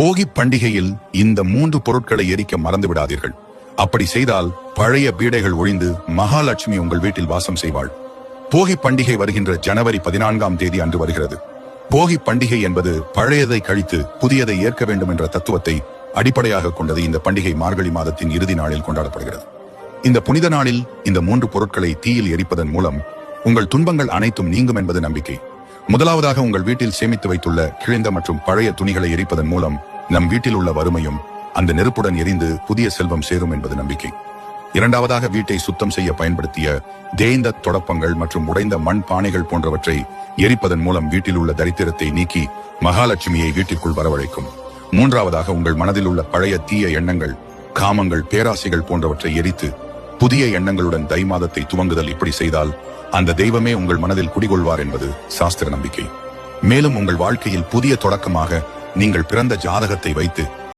போகி பண்டிகையில் இந்த மூன்று பொருட்களை எரிக்க மறந்து விடாதீர்கள் அப்படி செய்தால் பழைய பீடைகள் ஒழிந்து மகாலட்சுமி உங்கள் வீட்டில் வாசம் செய்வாள். போகி பண்டிகை வருகின்ற ஜனவரி பதினான்காம் தேதி அன்று வருகிறது. போகி பண்டிகை என்பது பழையதை கழித்து புதியதை ஏற்க வேண்டும் என்ற தத்துவத்தை அடிப்படையாக கொண்டது இந்த பண்டிகை மார்கழி மாதத்தின் இறுதி நாளில் கொண்டாடப்படுகிறது. இந்த புனித நாளில் இந்த மூன்று பொருட்களை தீயில் எரிப்பதன் மூலம் உங்கள் துன்பங்கள் அனைத்தும் நீங்கும் என்பது நம்பிக்கை. முதலாவதாக உங்கள் வீட்டில் சேமித்து வைத்துள்ள கிழிந்த மற்றும் பழைய துணிகளை எரிப்பதன் மூலம் நம் வீட்டில் உள்ள வறுமையும் அந்த நெருப்புடன் எரிந்து புதிய செல்வம் சேரும் என்பது நம்பிக்கை. இரண்டாவதாக வீட்டை சுத்தம் செய்ய பயன்படுத்திய தேய்ந்த தொடப்பங்கள் மற்றும் உடைந்த மண் பானைகள் போன்றவற்றை எரிப்பதன் மூலம் வீட்டில் உள்ள தரித்திரத்தை நீக்கி மகாலட்சுமியை வீட்டிற்குள் வரவழைக்கும். மூன்றாவதாக உங்கள் மனதில் உள்ள பழைய தீய எண்ணங்கள் காமங்கள் பேராசைகள் போன்றவற்றை எரித்து புதிய எண்ணங்களுடன் தை மாதத்தை துவங்குதல் இப்படி செய்தால் அந்த தெய்வமே உங்கள் மனதில் குடிகொள்வார் என்பது சாஸ்திர நம்பிக்கை. மேலும் உங்கள் வாழ்க்கையில் புதிய தொடக்கமாக நீங்கள் பிறந்த ஜாதகத்தை வைத்து